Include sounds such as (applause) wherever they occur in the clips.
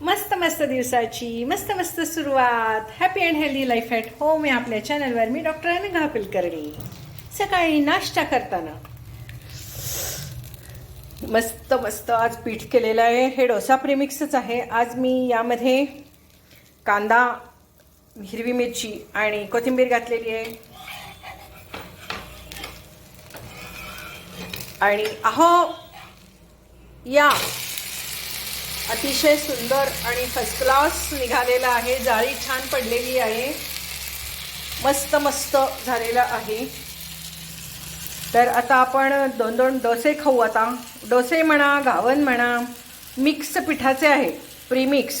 मस्त मस्त दिवसाची मस्त मस्त सुरुवात. Happy and healthy life at home या आपल्या चॅनलवर मी डॉक्टर अनघा कुलकर्णी सकाळी नाश्ता करताना. मस्त मस्त आज पीठ केलेलं आहे. हे डोसा प्रेमिक्सच आहे. आज मी यामध्ये कांदा हिरवी मिरची आणि कोथिंबीर घातलेली आहे. आणि अहो या अतिशय सुंदर आणि फर्स्ट क्लास निघालेला आहे. जाळी छान पडलेली आहे. मस्त मस्त झालेला आहे. तर आता आपण दोन दोन डोसे खाऊ आता. डोसे म्हणा गावन म्हणा मिक्स पिठाचे आहे. प्रीमिक्स.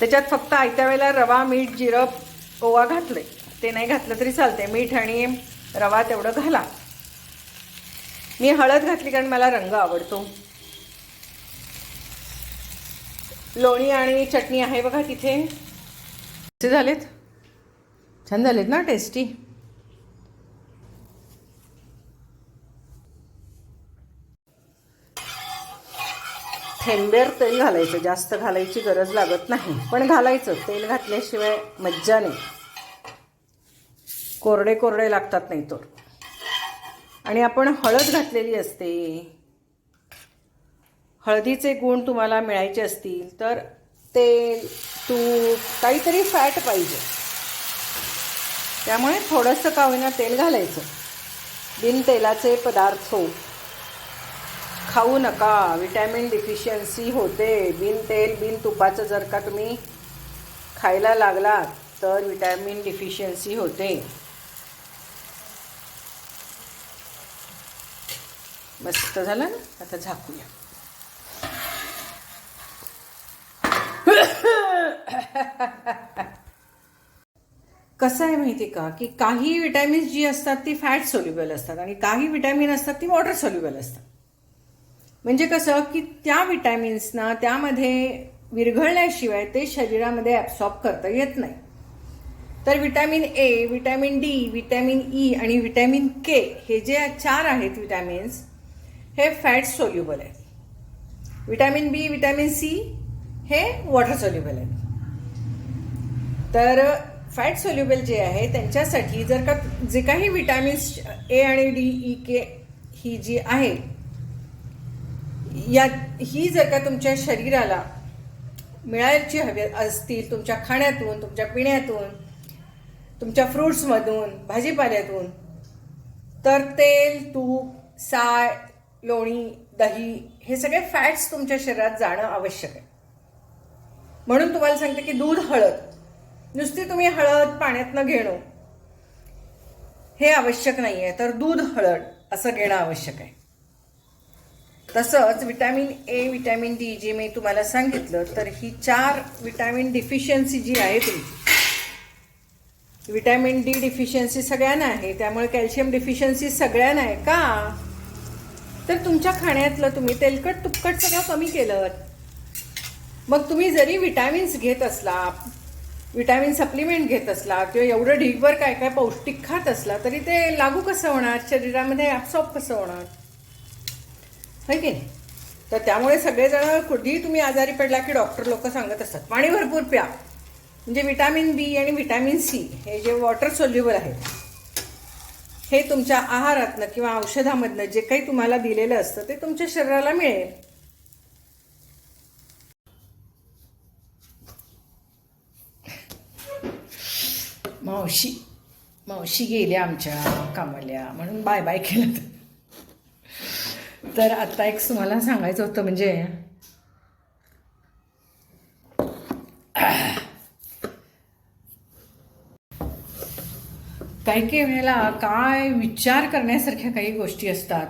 त्याच्यात फक्त आयत्या वेळेला रवा मीठ जिरं ओवा घातले ते नाही घातलं तरी चालते मीठ आणि रवा तेवढं घाला. मी हळद घातली कारण मला रंग आवडतो. लोणी आणि चटणी आहे बघा तिथे. कसे झालेत? छान झालेत ना टेस्टी थेंबेर तेल घालायचं जास्त घालायची गरज लागत नाही. पण घालायचं तेल घातल्याशिवाय मज्जा नाही. कोरडे कोरडे लागतात नाही तर आणि आपण हळद घातलेली असते. हळदीचे गुण तुम्हाला मिळायचे असतील तर तेल तूप काहीतरी फॅट पाहिजे. त्यामुळे थोडंसं का होईना तेल घालायचं. बिन तेलाचे पदार्थ. खाऊ नका विटॅमिन डिफिशियन्सी होते. बिन तेल बिन तुपाचं जर का तुम्ही खायला लागलात तर विटॅमिन डिफिशियन्सी होते. मस्त झालं ना? आता झाकूया. (coughs) कसं आहे माहिती का? की काही विटॅमिन्स जी असतात ती फॅट सोल्युबल असतात आणि काही विटॅमिन असतात ती वॉटर सोल्युबल असतात. म्हणजे कसं? की त्या विटॅमिन्सना त्यामध्ये विरघळल्याशिवाय ते शरीरामध्ये ॲब्सॉर्ब करता येत नाही. तर vitamin A vitamin D vitamin E आणि विटॅमिन के हे जे चार आहेत विटॅमिन्स हे फॅट सोल्युबल आहेत. विटॅमिन बी विटॅमिन सी हे वॉटर सोल्युबल आहे. तर फॅट सोल्युबल जे आहे त्यांच्यासाठी जर का जे काही विटॅमिन्स ए आणि डी ई के ही जी आहे या ही जर का तुमच्या शरीराला मिळायची हवी असतील तुमच्या खाण्यातून तुमच्या पिण्यातून तुमच्या फ्रुट्समधून भाजीपाल्यातून तर तेल तूप साय लोणी दही हे सगळे फॅट्स तुमच्या शरीरात जाणं आवश्यक आहे. म्हणून तुम्हाला सांगते की दूध हळद. नुसती तुम्ही हळद पाण्यातनं घेणं. हे आवश्यक नाही आहे तर दूध हळद असं घेणं आवश्यक आहे. तसंच vitamin A vitamin D J मी तुम्हाला सांगितलं तर ही चार विटॅमिन डिफिशियन्सी जी आहे तुमची. विटॅमिन डी डिफिशियन्सी सगळ्यांना आहे. त्यामुळे कॅल्शियम डिफिशियन्सी सगळ्यांना आहे का? तर तुमच्या खाण्यातलं तुम्ही तेलकट तुपकट सगळं कमी केलं. मग तुम्ही जरी विटॅमिन्स घेत असला विटॅमिन सप्लिमेंट घेत असला किंवा एवढं ढीगभर काय काय पौष्टिक खात असला तरी ते लागू कसं होणार? शरीरामध्ये ॲप्सॉप कसं होणार? है की नाही? तर त्यामुळे सगळेजण कुठेही तुम्ही आजारी पडला की डॉक्टर लोक सांगत असतात पाणी भरपूर प्या. म्हणजे विटॅमिन बी आणि विटॅमिन सी हे जे वॉटर सोल्युबल आहेत हे तुमच्या आहारातनं किंवा औषधामधनं जे काही तुम्हाला दिलेलं असतं ते तुमच्या शरीराला मिळेल. मावशी मावशी गेल्या आमच्या कामाल्या म्हणून बाय बाय केलं. तर आता एक तुम्हाला सांगायचं होतं म्हणजे काही काही वेळेला काय विचार करण्यासारख्या काही गोष्टी असतात.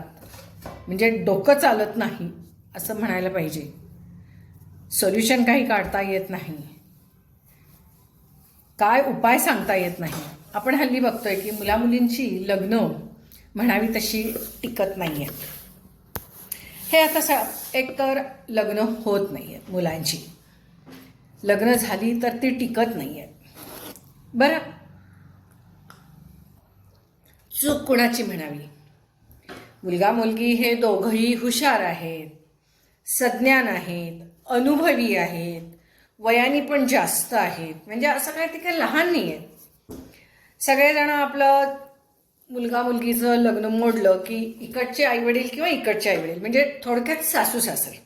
म्हणजे डोकं चालत नाही असं म्हणायला पाहिजे. सोल्युशन काही काढता येत नाही. काय उपाय सांगता येत नाही. आपण हल्ली बघतोय की मुलामुलींची लग्न म्हणावी तशी टिकत नाही आहेत हे आता स एकतर लग्न होत नाही आहेत मुलांची. लग्न झाली तर ती टिकत नाही आहेत बरं. चूक कुणाची म्हणावी? मुलगा मुलगी हे दोघंही हुशार आहेत सज्ञान आहेत अनुभवी आहेत वयाने पण जास्त आहेत म्हणजे असं काय ते काय लहान नाही आहेत सगळेजण आपलं मुलगा मुलगीचं लग्न मोडलं की इकडचे आईवडील किंवा इकडचे आईवडील म्हणजे थोडक्यात सासू सासरे.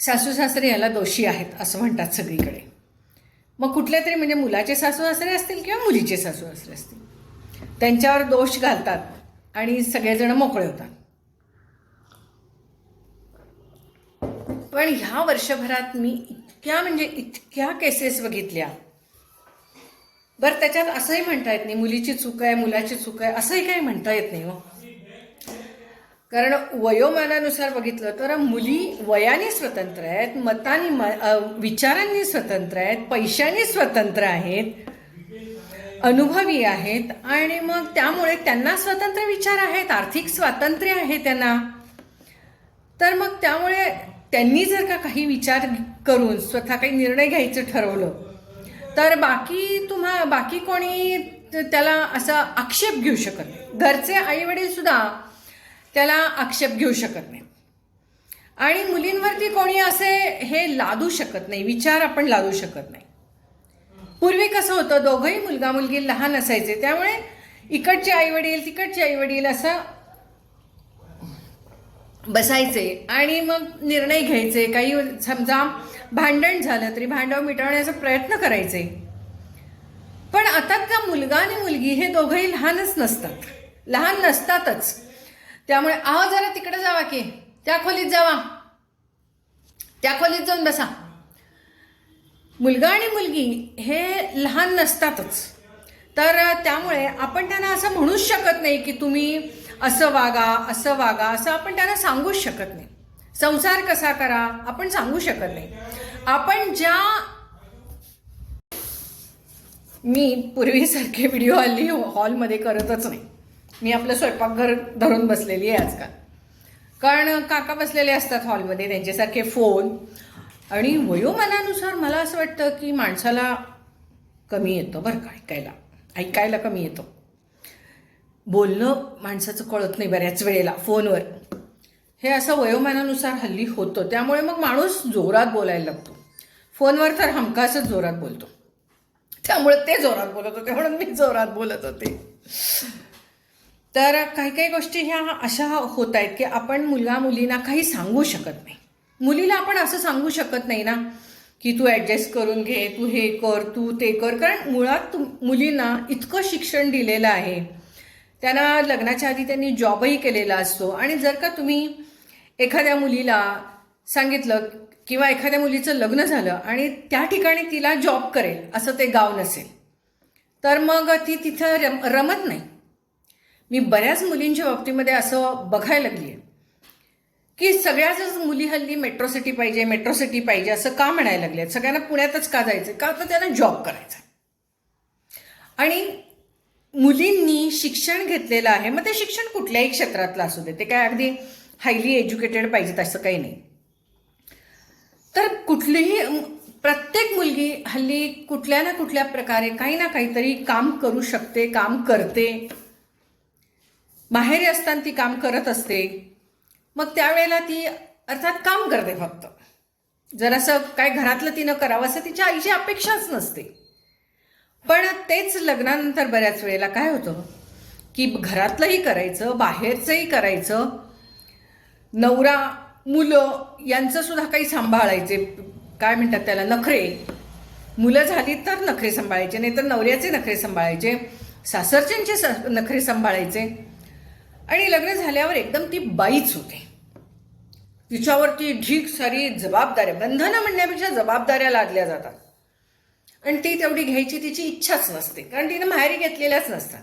सासू सासरे याला दोषी आहेत असं म्हणतात सगळीकडे. मग कुठले तरी म्हणजे मुलाचे सासू सासरे असतील किंवा मुलीचे सासू सासरे असतील. त्यांच्यावर दोष घालतात आणि सगळेजण मोकळे होतात. पण ह्या वर्षभरात मी इतक्या म्हणजे इतक्या केसेस बघितल्या. बरं त्याच्यात असंही म्हणता येत नाही मुलीची चूक आहे मुलाची चूक आहे असंही काही म्हणता येत नाही हो. कारण वयोमानानुसार बघितलं तर मुली वयाने स्वतंत्र आहेत मतानी म विचारांनी स्वतंत्र आहेत पैशाने स्वतंत्र आहेत अनुभवी आहेत आणि मग त्यामुळे त्यांना स्वतंत्र विचार आहेत आर्थिक स्वातंत्र्य आहे त्यांना. तर मग त्यामुळे त्यांनी जर का काही विचार करून स्वतः काही निर्णय घ्यायचं ठरवलं. तर बाकी तुम्हा बाकी कोणी त्याला असा आक्षेप घेऊ शकत नाही. घरचे आईवडीलसुद्धा त्याला आक्षेप घेऊ शकत नाही. आणि मुलींवरती कोणी असे हे लादू शकत नाही विचार आपण लादू शकत नाही. पूर्वी कसं होतं दोघंही मुलगा मुलगी लहान असायचे त्यामुळे इकडचे आईवडील तिकडचे आईवडील असं बसायचे आणि मग निर्णय घ्यायचे. काही समजा भांडण झालं तरी भांडव मिटवण्याचा प्रयत्न करायचे. पण आता का मुलगा आणि मुलगी हे दोघंही लहानच नसतात. लहान नसतातच. त्यामुळे आहो जरा तिकडे जावा की. त्या खोलीत जावा. त्या खोलीत जाऊन बसा. मुलगा आणि मुलगी हे लहान नसतातच. तर त्यामुळे आपण त्यांना असं म्हणूच शकत नाही की तुम्ही असं वागा असं वागा असं आपण त्यांना सांगूच शकत नाही. संसार कसा करा आपण सांगू शकत नाही. आपण ज्या मी पूर्वीसारखे व्हिडिओ हल्ली हॉलमध्ये करतच नाही. मी आपलं स्वयंपाकघर धरून बसलेली आहे आजकाल. कारण काका बसलेले असतात हॉलमध्ये त्यांच्यासारखे फोन आणि वयोमानानुसार मला असं वाटतं की माणसाला कमी येतं बरं का ऐकायला. ऐकायला कमी येतं. बोलणं माणसाचं कळत नाही बऱ्याच वेळेला फोनवर. हे असं वयोमानानुसार हल्ली होतं. त्यामुळे मग माणूस जोरात बोलायला लागतो. फोनवर तर हमखासच जोरात बोलतो. त्यामुळे ते जोरात बोलत होते म्हणून मी जोरात बोलत होते. तर काही काही गोष्टी ह्या अशा होत आहेत की आपण मुलगा मुलींना काही सांगू शकत नाही. मुलीला आपण असं सांगू शकत नाही ना की तू ॲडजस्ट करून घे तू हे कर तू ते कर. कारण मुळात तू मुलींना इतकं शिक्षण दिलेलं आहे. त्यांना लग्नाच्या आधी त्यांनी जॉबही केलेला असतो. आणि जर का तुम्ही एखाद्या मुलीला सांगितलं किंवा एखाद्या मुलीचं लग्न झालं आणि त्या ठिकाणी तिला जॉब करेल असं ते गाव नसेल तर मग ती तिथं रम रमत नाही. मी बऱ्याच मुलींच्या बाबतीमध्ये असं बघायला लागली आहे की सगळ्याच मुली हल्ली मेट्रो सिटी पाहिजे मेट्रो सिटी पाहिजे असं का म्हणायला लागले आहेत सगळ्यांना पुण्यातच का जायचं का तर त्यांना जॉब करायचा आणि मुलींनी शिक्षण घेतलेलं आहे मग ते शिक्षण कुठल्याही क्षेत्रातलं असू दे ते काय अगदी हायली एज्युकेटेड पाहिजेत असं काही नाही. तर कुठलीही प्रत्येक मुलगी हल्ली कुठल्या ना कुठल्या प्रकारे काही ना काहीतरी काम करू शकते काम करते. बाहेर असताना ती काम करत असते. मग त्यावेळेला ती अर्थात काम करते फक्त. जर असं काय घरातलं तिनं करावं असं तिच्या आईची अपेक्षाच नसते. पण तेच लग्नानंतर बऱ्याच वेळेला काय होतं? की घरातलंही करायचं बाहेरचंही करायचं. नवरा मुलं यांचं सुद्धा काही सांभाळायचे. काय म्हणतात त्याला? नखरे. मुलं झाली तर नखरे सांभाळायचे नाही तर नवऱ्याचे नखरे सांभाळायचे. सासरच्यांचे स- नखरे सांभाळायचे. आणि लग्न झाल्यावर एकदम ती बाईच होते. तिच्यावरती ढीक सारी जबाबदाऱ्या बंधनं म्हणण्यापेक्षा जबाबदाऱ्या लादल्या जातात. आणि ती तेवढी घ्यायची तिची इच्छाच नसते कारण तिनं माहेरी घेतलेल्याच नसतात.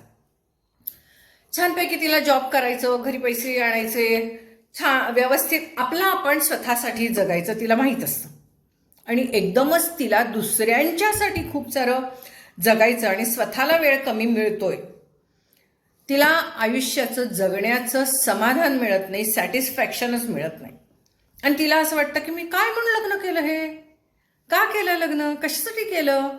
छानपैकी तिला जॉब करायचं घरी पैसे आणायचे छान व्यवस्थित आपला आपण स्वतःसाठी जगायचं तिला माहीत असतं. आणि एकदमच तिला दुसऱ्यांच्यासाठी खूप सारं जगायचं आणि स्वतःला वेळ कमी मिळतोय. तिला आयुष्याचं जगण्याचं समाधान मिळत नाही सॅटिस्फॅक्शनच मिळत नाही. आणि तिला असं वाटतं की मी काय म्हणून लग्न केलं हे? का केलं लग्न? कशासाठी केलं?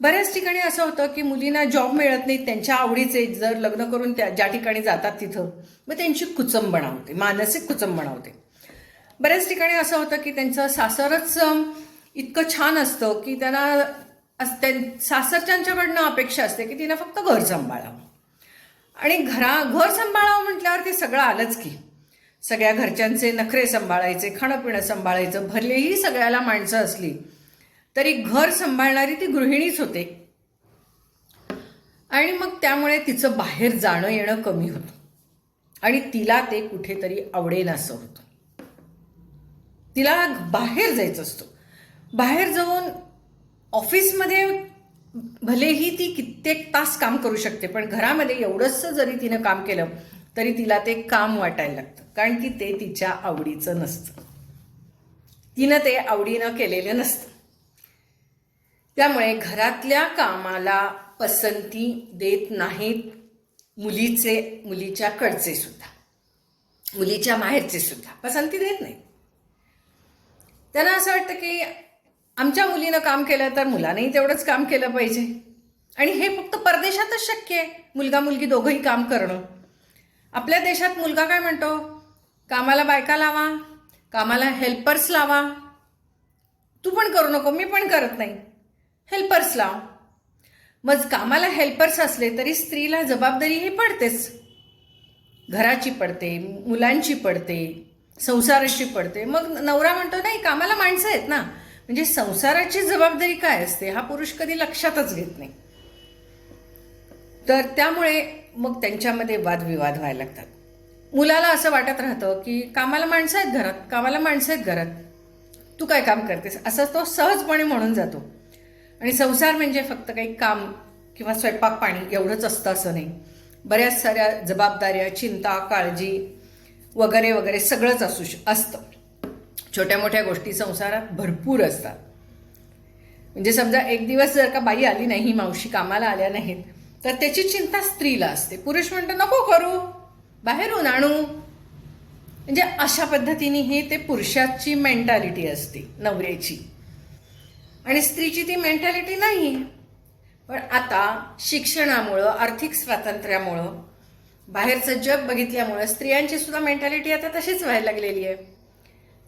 बऱ्याच ठिकाणी असं होतं की मुलींना जॉब मिळत नाही त्यांच्या आवडीचे जर लग्न करून त्या ज्या ठिकाणी जातात तिथं मग त्यांची कुचंबणा होते मानसिक कुचंबणा होते बऱ्याच ठिकाणी असं होतं की त्यांचं सासरच इतकं छान असतं की त्यांना त्यां- सासरच्यांच्याकडनं अपेक्षा असते की तिला फक्त घर सांभाळावं. आणि घरा घर सांभाळावं म्हटल्यावर ते सगळं आलंच की. सगळ्या घरच्यांचे नखरे सांभाळायचे खाणं पिणं सांभाळायचं भरलेही सगळ्याला माणसं असली तरी घर सांभाळणारी ती गृहिणीच होते. आणि मग त्यामुळे तिचं बाहेर जाणं येणं कमी होतं. आणि तिला ते कुठेतरी आवडेल असं होतं. तिला बाहेर जायचं असतं. बाहेर जाऊन ऑफिसमध्ये भलेही ती कित्येक तास काम करू शकते पण घरामध्ये एवढंच जरी तिनं काम केलं तरी तिला ते काम वाटायला लागतं. कारण की ते तिच्या आवडीचं नसतं. तिनं ते आवडीनं केलेलं नसतं. त्यामुळे घरातल्या कामाला पसंती देत नाहीत मुलीचे मुलीच्या कडचे सुद्धा. मुलीच्या माहेरचे सुद्धा. पसंती देत नाही त्यांना असं वाटतं की आमच्या मुलीनं काम केलं तर मुलानेही तेवढंच काम केलं पाहिजे. आणि हे फक्त परदेशातच शक्य आहे. मुलगा मुलगी दोघंही काम करणं. आपल्या देशात मुलगा काय म्हणतो? कामाला बायका लावा कामाला हेल्पर्स लावा. तू पण करू नको मी पण करत नाही. हेल्पर्स लाव. मग कामाला हेल्पर्स असले तरी स्त्रीला जबाबदारी ही पडतेच. घराची पडते मुलांची पडते संसाराची पडते. मग नवरा म्हणतो नाही कामाला माणसं आहेत ना. म्हणजे संसाराची जबाबदारी काय असते हा पुरुष कधी लक्षातच घेत नाही. तर त्यामुळे मग त्यांच्यामध्ये वादविवाद व्हायला लागतात. मुलाला असं वाटत राहतं की कामाला माणसं आहेत घरात कामाला माणसं आहेत घरात. तू काय काम करतेस? असं तो सहजपणे म्हणून जातो. आणि संसार म्हणजे फक्त काही काम किंवा स्वयंपाक पाणी एवढंच असतं असं नाही. बऱ्याच साऱ्या जबाबदाऱ्या चिंता काळजी वगैरे वगैरे सगळंच असू श असतं. छोट्या मोठ्या गोष्टी संसारात भरपूर असतात. म्हणजे समजा एक दिवस जर का बाई आली नाही मावशी कामाला आल्या नाहीत तर त्याची चिंता स्त्रीला असते. पुरुष म्हणतो नको करू. बाहेरून आणू. म्हणजे अशा पद्धतीने ही ते पुरुषाची मेंटॅलिटी असते नवऱ्याची. आणि स्त्रीची ती मेंटॅलिटी नाही. पण आता शिक्षणामुळं आर्थिक स्वातंत्र्यामुळं बाहेरचं जग बघितल्यामुळं स्त्रियांची सुद्धा मेंटॅलिटी आता तशीच व्हायला लागलेली आहे.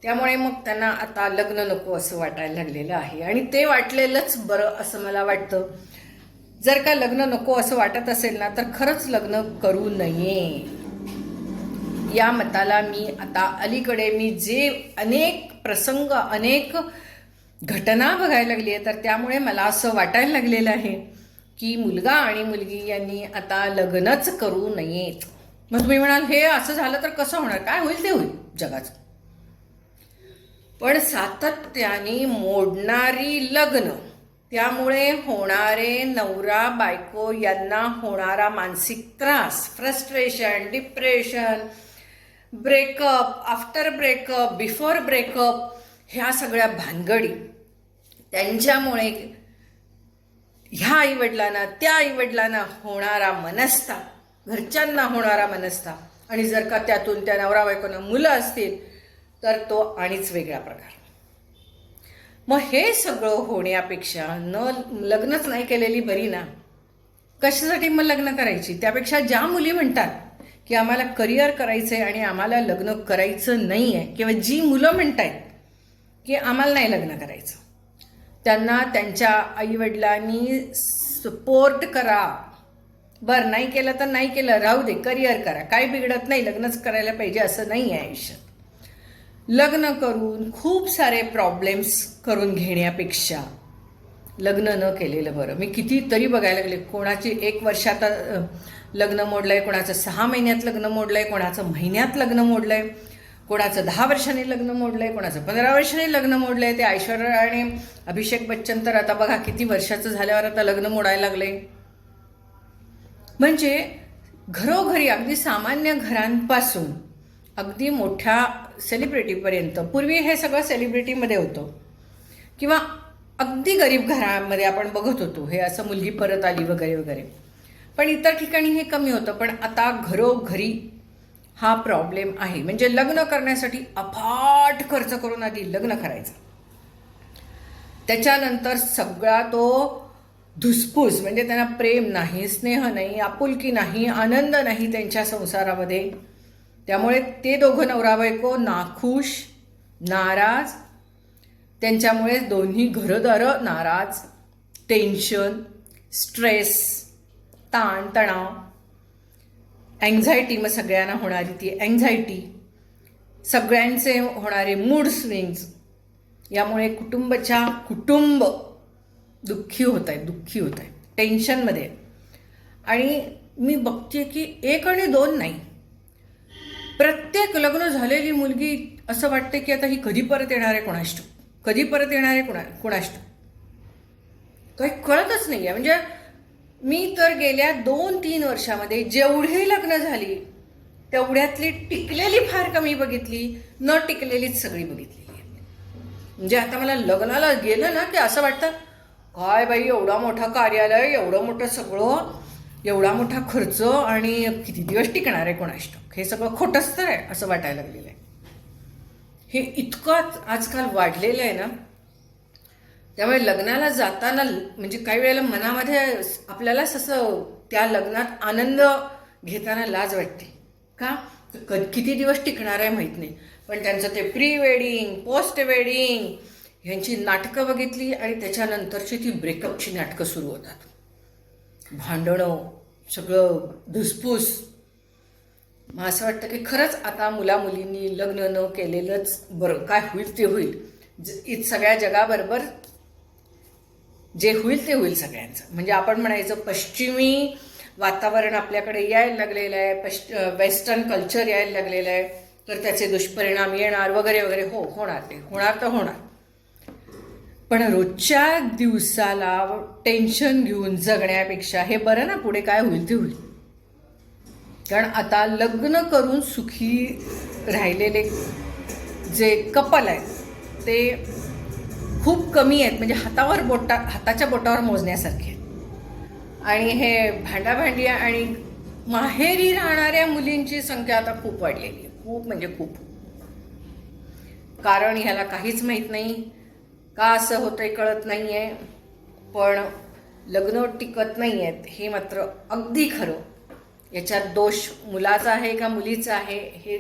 त्यामुळे मग त्यांना आता लग्न नको असं वाटायला लागलेलं आहे. आणि ते वाटलेलंच बरं असं मला वाटतं. जर का लग्न नको असं वाटत असेल ना तर खरंच लग्न करू नये. या मताला मी आता अलीकडे मी जे अनेक प्रसंग अनेक घटना बघायला लागली आहे तर त्यामुळे मला असं वाटायला लागलेलं आहे की मुलगा आणि मुलगी यांनी आता लग्नच करू नयेत. मग तुम्ही म्हणाल हे असं झालं तर कसं होणार? काय होईल ते होईल जगाचं. पण सातत्याने मोडणारी लग्न त्यामुळे होणारे नवरा बायको यांना होणारा मानसिक त्रास frustration depression breakup after breakup before breakup ह्या सगळ्या भानगडी. त्यांच्यामुळे ह्या आईवडिलांना त्या आईवडिलांना होणारा मनस्ताप घरच्यांना होणारा मनस्ताप. आणि जर का त्यातून त्या नवरा बायकोनं मुलं असतील तर तो आणिच वेगळा प्रकार. मग हे सगळं होण्यापेक्षा न लग्नच नाही केलेली बरी ना. कशासाठी मग लग्न करायची? त्यापेक्षा ज्या मुली म्हणतात की आम्हाला करिअर करायचं आहे आणि आम्हाला लग्न करायचं नाही आहे किंवा जी मुलं म्हणत आहेत की आम्हाला नाही लग्न करायचं. त्यांना त्यांच्या आईवडिलांनी सपोर्ट करा. बरं नाही केलं तर नाही केलं. राहू दे करिअर करा. काय बिघडत नाही लग्नच करायला पाहिजे असं नाही आहे आयुष्यात. लग्न करून खूप सारे प्रॉब्लेम्स करून घेण्यापेक्षा लग्न न केलेलं बरं. मी कितीतरी बघायला लागले. कोणाची एक वर्षात लग्न लग्न मोडलंय कोणाचं सहा महिन्यात लग्न मोडलंय कोणाचं महिन्यात लग्न मोडलंय कोणाचं दहा वर्षांनी लग्न मोडलंय कोणाचं पंधरा वर्षांनी लग्न मोडलंय ते ऐश्वर्या आणि अभिषेक बच्चन तर आता बघा किती वर्षाचं झाल्यावर आता लग्न मोडायला लागले. म्हणजे घरोघरी अगदी सामान्य घरांपासून अगदी मोठ्या सेलिब्रिटीपर्यंत पूर्वी हे सगळं सेलिब्रिटीमध्ये होतं. किंवा अगदी गरीब घरामध्ये आपण बघत होतो हे असं मुलगी परत आली वगैरे वगैरे. पण इतर ठिकाणी हे कमी होतं. पण आता घरोघरी हा प्रॉब्लेम आहे. म्हणजे लग्न करण्यासाठी अफाट खर्च करून आधी लग्न करायचं. त्याच्यानंतर सगळा तो धुसफूस म्हणजे त्यांना प्रेम नाही स्नेह नाही आपुलकी नाही आनंद नाही त्यांच्या संसारामध्ये. त्यामुळे ते दोघं नवरा बायको नाखुश नाराज. त्यांच्यामुळे दोन्ही घरदारं नाराज. टेन्शन स्ट्रेस ताण तणाव अँझायटी मग सगळ्यांना होणारी ती अँझायटी सगळ्यांचे होणारे मूड स्विंग्स यामुळे कुटुंबाच्या कुटुंब दुःखी होत आहे दुःखी होत आहे टेन्शनमध्ये आहे. आणि मी बघते की एक आणि दोन नाही. प्रत्येक लग्न झालेली मुलगी असं वाटते की आता ही कधी परत येणार आहे कोणाष्ट? कधी परत येणार आहे कोणा कोणाष्ट? काही कळतच नाही आहे म्हणजे मी तर गेल्या दोन तीन वर्षामध्ये जेवढी लग्न झाली तेवढ्यातली टिकलेली फार कमी बघितली न टिकलेलीच सगळी बघितलेली आहे. म्हणजे आता मला लग्नाला गेलं ना की असं वाटतं काय बाई एवढा मोठा कार्यालय एवढं मोठं सगळं एवढा मोठा खर्च आणि किती दिवस टिकणार आहे कोणाष्टक हे सगळं खोटंच तर आहे असं वाटायला लागलेलं आहे. हे इतकं आजकाल वाढलेलं आहे ना त्यामुळे लग्नाला जाताना म्हणजे काही वेळेला मनामध्ये आपल्यालाच असं त्या लग्नात आनंद घेताना लाज वाटते. का? क किती दिवस टिकणार आहे माहीत नाही. पण त्यांचं ते प्री वेडिंग पोस्ट वेडिंग ह्यांची नाटकं बघितली आणि त्याच्यानंतरची ती ब्रेकअपची नाटकं सुरू होतात. भांडणं सगळं धुसफूस. मग असं वाटतं की खरंच आता मुला मुलींनी लग्न न केलेलंच बरं. काय होईल ते होईल. ज- सगळ्या जगाबरोबर जे होईल ते होईल सगळ्यांचं. म्हणजे आपण म्हणायचं पश्चिमी वातावरण आपल्याकडे यायला लागलेलं आहे पश्च वेस्टर्न कल्चर यायला लागलेलं आहे तर त्याचे दुष्परिणाम येणार वगैरे वगैरे. हो होणार ते. होणार तर होणार. पण रोजच्या दिवसाला टेन्शन घेऊन जगण्यापेक्षा हे बरं ना पुढे काय होईल ते होईल. कारण आता लग्न करून सुखी राहिलेले जे कपल आहेत ते खूप कमी आहेत म्हणजे हातावर बोटा हाताच्या बोटावर मोजण्यासारखे आहेत. आणि हे भांडाभांडी आणि माहेरी राहणाऱ्या मुलींची संख्या आता खूप वाढलेली आहे. खूप म्हणजे खूप. कारण ह्याला काहीच माहीत नाही. का असं होतंय कळत नाही आहे पण लग्न टिकत नाही आहेत हे मात्र अगदी खरं. याच्यात दोष मुलाचा आहे का मुलीचा आहे हे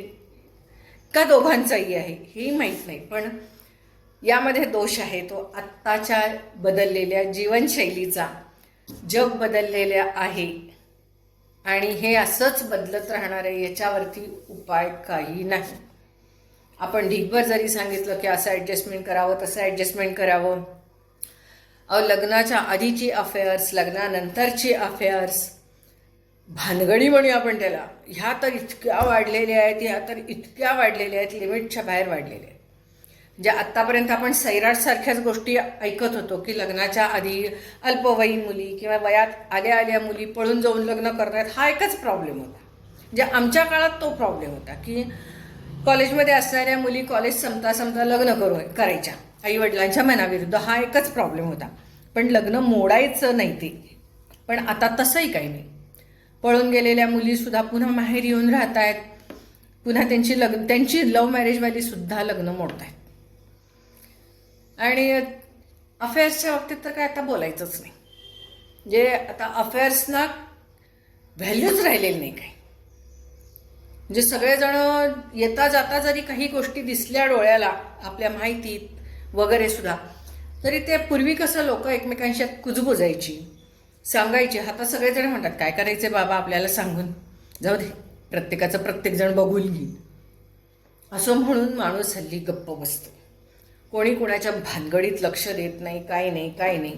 का दोघांचाही आहे हेही माहीत नाही. पण यामध्ये दोष आहे. तो आत्ताच्या बदललेल्या जीवनशैलीचा जग बदललेलं आहे. आणि हे असंच बदलत राहणार आहे याच्यावरती उपाय काही नाही. आपण ढिगभर जरी सांगितलं की असं ॲडजस्टमेंट करावं तसं ॲडजस्टमेंट करावं. अहो लग्नाच्या आधीची अफेअर्स लग्नानंतरची अफेअर्स भानगडी म्हणूया आपण त्याला. ह्या तर इतक्या वाढलेल्या आहेत ह्या तर इतक्या वाढलेल्या आहेत लिमिटच्या बाहेर वाढलेल्या आहेत. ज्या आत्तापर्यंत आपण सैराटसारख्याच गोष्टी ऐकत होतो की लग्नाच्या आधी अल्पवयीन मुली किंवा वयात आल्या आल्या मुली पळून जाऊन लग्न करतात हा एकच प्रॉब्लेम होता. म्हणजे आमच्या काळात तो प्रॉब्लेम होता की कॉलेजमध्ये असणाऱ्या मुली कॉलेज संपता संपता लग्न करू करायच्या. आईवडिलांच्या मनाविरुद्ध हा एकच प्रॉब्लेम होता. पण लग्न मोडायचं नाही ते. पण आता तसंही काही नाही. पळून गेलेल्या मुलीसुद्धा पुन्हा माहेर येऊन राहत आहेत पुन्हा त्यांची लग्न त्यांची लव्ह मॅरेजवाली सुद्धा लग्न मोडत आहेत आणि अफेअर्सच्या बाबतीत तर काय आता बोलायचंच नाही. जे आता अफेअर्सना व्हॅल्यूच राहिलेली नाही काही. म्हणजे सगळेजण येता जाता जरी काही गोष्टी दिसल्या डोळ्याला आपल्या माहितीत वगैरे सुद्धा तरी ते पूर्वी कसं लोक एकमेकांशी कुजबुजायची सांगायची. आता सगळेजण म्हणतात काय करायचे बाबा आपल्याला सांगून? जाऊ दे प्रत्येकाचं प्रत्येकजण बघून घेईल. असं म्हणून माणूस हल्ली गप्प बसतो. कोणी कोणाच्या भानगडीत लक्ष देत नाही काय नाही काय नाही.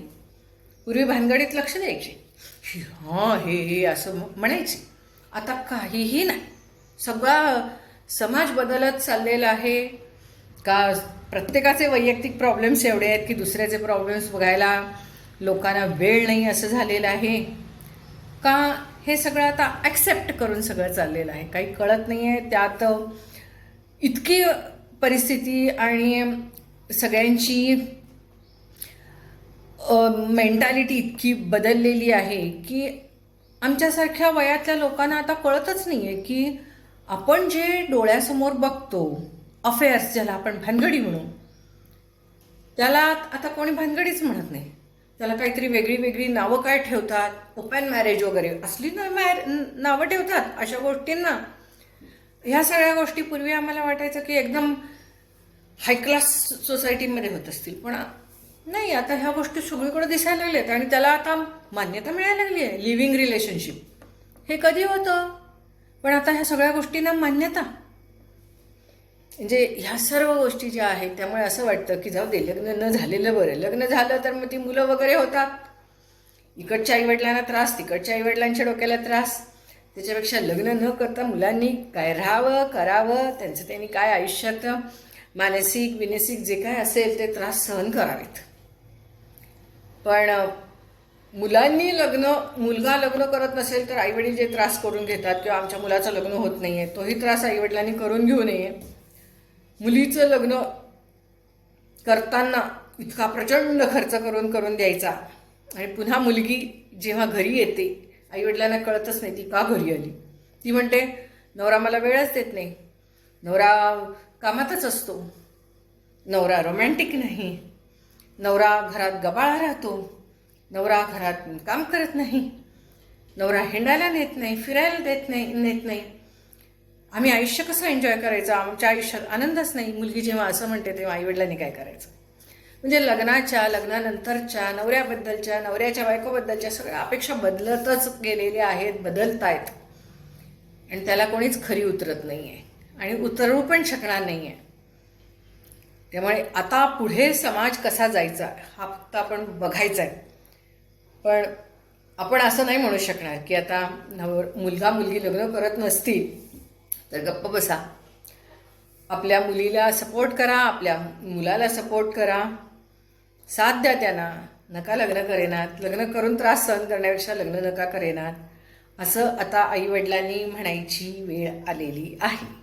पूर्वी भानगडीत लक्ष द्यायचे. हां हे हे असं म- म्हणायचे. आता काहीही नाही. सगळा समाज बदलत चाललेला आहे. का प्रत्येकाचे वैयक्तिक प्रॉब्लेम्स एवढे आहेत की दुसऱ्याचे प्रॉब्लेम्स बघायला लोकांना वेळ नाही असं झालेलं आहे. का हे सगळं आता ॲक्सेप्ट करून सगळं चाललेलं आहे. काही कळत नाही आहे त्यात इतकी परिस्थिती आणि सगळ्यांची मेंटॅलिटी इतकी बदललेली आहे की आमच्यासारख्या वयातल्या लोकांना आता कळतच नाही आहे की आपण जे डोळ्यासमोर बघतो अफेअर्स ज्याला आपण भानगडी म्हणू त्याला आता कोणी भानगडीच म्हणत नाही. त्याला काहीतरी वेगळी वेगळी नावं काय ठेवतात ओपन मॅरेज वगैरे. असली ना मॅर नावं ठेवतात अशा गोष्टींना. ह्या सगळ्या गोष्टी पूर्वी आम्हाला वाटायचं की एकदम हाय क्लास सोसायटीमध्ये होत असतील. पण नाही आता ह्या गोष्टी सगळीकडे दिसायला लागल्या आहेत आणि त्याला आता मान्यता मिळायला लागली आहे. लिव्हिंग रिलेशनशिप हे कधी होतं? पण आता ह्या सगळ्या गोष्टींना मान्यता. म्हणजे ह्या सर्व गोष्टी ज्या आहेत त्यामुळे असं वाटतं की जाऊ दे लग्न न झालेलं बरं. लग्न झालं तर मग ती मुलं वगैरे होतात. इकडच्या आईवडिलांना त्रास तिकडच्या आईवडिलांच्या डोक्याला त्रास. त्याच्यापेक्षा लग्न न करता मुलांनी काय राहावं करावं त्यांचं त्यांनी काय आयुष्यात मानसिक विनसिक जे काय असेल ते त्रास सहन करावेत. पण मुलांनी लग्न मुलगा लग्न करत नसेल तर आईवडील जे त्रास करून घेतात किंवा आमच्या मुलाचं लग्न होत नाहीये तोही त्रास आईवडिलांनी करून घेऊ नये. मुलीचं लग्न करताना इतका प्रचंड खर्च करून करून द्यायचा आणि पुन्हा मुलगी जेव्हा घरी येते आईवडिलांना कळतच नाही ती का घरी आली. ती म्हणते नवरा मला वेळच देत नाही. नवरा कामातच असतो. नवरा रोमॅन्टिक नाही. नवरा घरात गबाळा राहतो. नवरा घरात काम करत नाही. नवरा हिंडायला नेत नाही फिरायला देत नाही नेत नाही. आम्ही आयुष्य कसं एन्जॉय करायचं? आमच्या आयुष्यात आनंदच नाही. मुलगी जेव्हा असं म्हणते तेव्हा आईवडिलांनी काय करायचं? म्हणजे लग्नाच्या लग्नानंतरच्या नवऱ्याबद्दलच्या नवऱ्याच्या बायकोबद्दलच्या सगळ्या अपेक्षा बदलतच गेलेल्या आहेत बदलत आहेत आणि त्याला कोणीच खरी उतरत नाही आहे आणि उतरवू पण शकणार नाही आहे त्यामुळे आता पुढे समाज कसा जायचा हा फक्त आपण बघायचा आहे पण आपण असं नाही म्हणू शकणार की आता नव मुलगा मुलगी लग्न करत नसतील तर गप्प बसा. आपल्या मुलीला सपोर्ट करा आपल्या मुलाला सपोर्ट करा. साथ द्या त्यांना नका लग्न करेनात. लग्न करून त्रास सहन करण्यापेक्षा लग्न नका करेनात. असं आता आईवडिलांनी म्हणायची वेळ आलेली आहे.